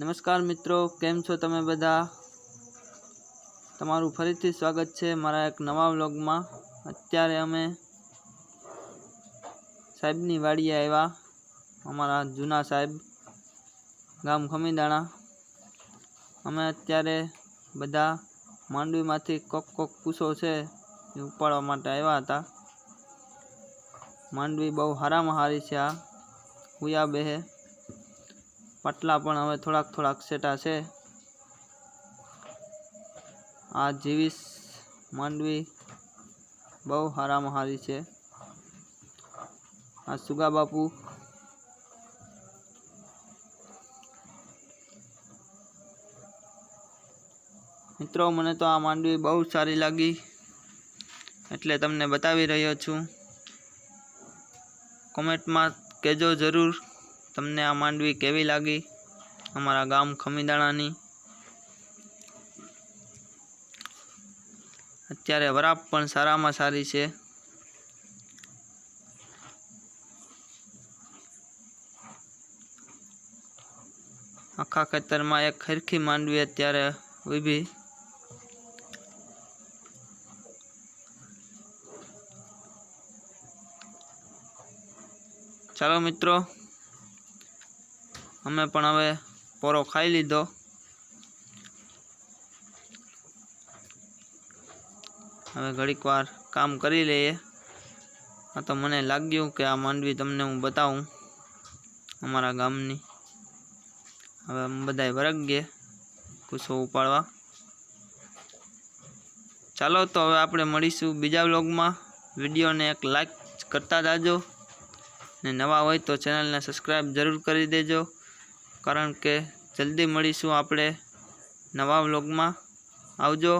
નમસ્કાર મિત્રો, કેમ છો તમે બધા? તમારું ફરીથી સ્વાગત છે મારા એક નવા વ્લોગમાં. અત્યારે અમે સાહેબની વાડીએ આવ્યા, અમારા જૂના સાહેબ, ગામ ખમીદાણા. અમે અત્યારે બધા માંડવીમાંથી કોક કોક પૂછો છે એ ઉપાડવા માટે આવ્યા હતા. માંડવી બહુ હારામાં હારી છે આ. હુયા બેહે. પટલા પણ હવે થોડાક થોડાક સેટા છે. આ જીવીસ માંડવી બહુ હારામાં હારી છે. આ સુગા બાપુ મિત્રો, મને તો આ માંડવી બહુ સારી લાગી એટલે તમને બતાવી રહ્યો છું. કોમેન્ટમાં કહેજો જરૂર. તમને આ માંડવી કેવી લાગી? અમારા ગામ ખમીદાણાની. અત્યારે વરાપ પણ સારામાં સારી છે. આખા ખેતરમાં એક ખરખી માંડવી અત્યારે ઊભી. ચાલો મિત્રો અમે પણ હવે પોરો ખાઈ લીધો. હવે ઘડીક વાર કામ કરી લઈએ. આ તો મને લાગ્યું કે આ માંડવી તમને હું બતાવું અમારા ગામની. હવે અમે બધાય ગયે કુસો ઉપાડવા. ચાલો તો હવે આપણે મળીશું બીજા વ્લોગમાં. વિડીયોને એક લાઈક કરતા જાજો. ને નવા હોય તો ચેનલને સબસ્ક્રાઈબ જરૂર કરી દેજો. કારણ કે જલ્દી મળીશું આપણે નવા વ્લોગમાં. આવજો.